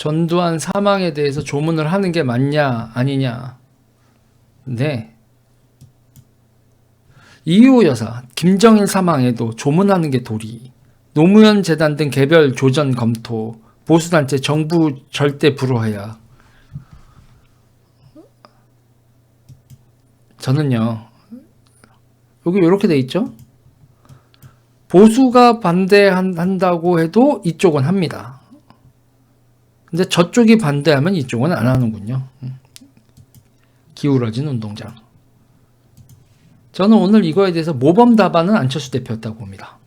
전두환 사망에 대해서 조문을 하는 게 맞냐 아니냐. 네. 이호 여사, 김정일 사망에도 조문하는 게 도리. 노무현 재단 등 개별 조전 검토, 보수단체 정부 절대 불허해야. 저는요, 여기 이렇게 돼 있죠? 보수가 반대한다고 해도 이쪽은 합니다. 근데 저쪽이 반대하면 이쪽은 안 하는군요. 음. 기울어진 운동장. 저는 오늘 이거에 대해서 모범 답안은 안철수 대표였다고 봅니다.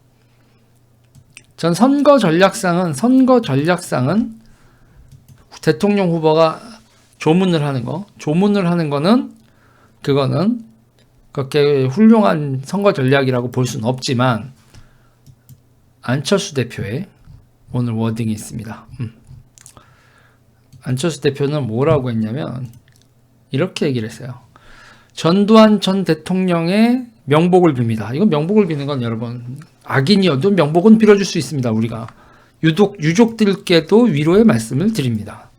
전 선거 전략상은 선거 전략상은 대통령 후보가 조문을 하는 거, 조문을 하는 거는 그거는 그렇게 훌륭한 선거 전략이라고 볼 수는 없지만 안철수 대표의 오늘 워딩이 있습니다. 음. 안철수 대표는 뭐라고 했냐면 이렇게 얘기를 했어요. 전두환 전 대통령의 명복을 빕니다. 이건 명복을 비는 건 여러분 악인이어도 명복은 빌어줄 수 있습니다. 우리가 유독 유족들께도 위로의 말씀을 드립니다.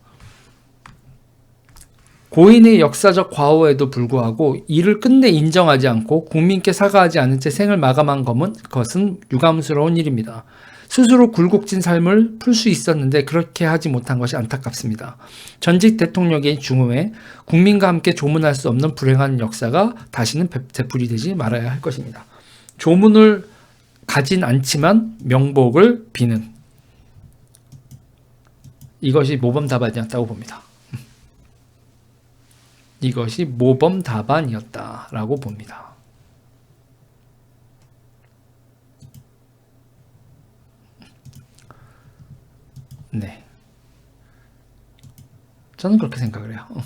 고인의 역사적 과오에도 불구하고 이를 끝내 인정하지 않고 국민께 사과하지 않은 채 생을 마감한 것은, 유감스러운 일입니다. 스스로 굴곡진 삶을 풀 수 있었는데 그렇게 하지 못한 것이 안타깝습니다. 전직 대통령의 중후에 국민과 함께 조문할 수 없는 불행한 역사가 다시는 배- 되풀이 되지 말아야 할 것입니다. 조문을 가진 않지만 명복을 비는 이것이 모범 답안이었다고 봅니다. 이것이 모범 답안이었다라고 봅니다. 네. 저는 그렇게 생각을 해요. 어.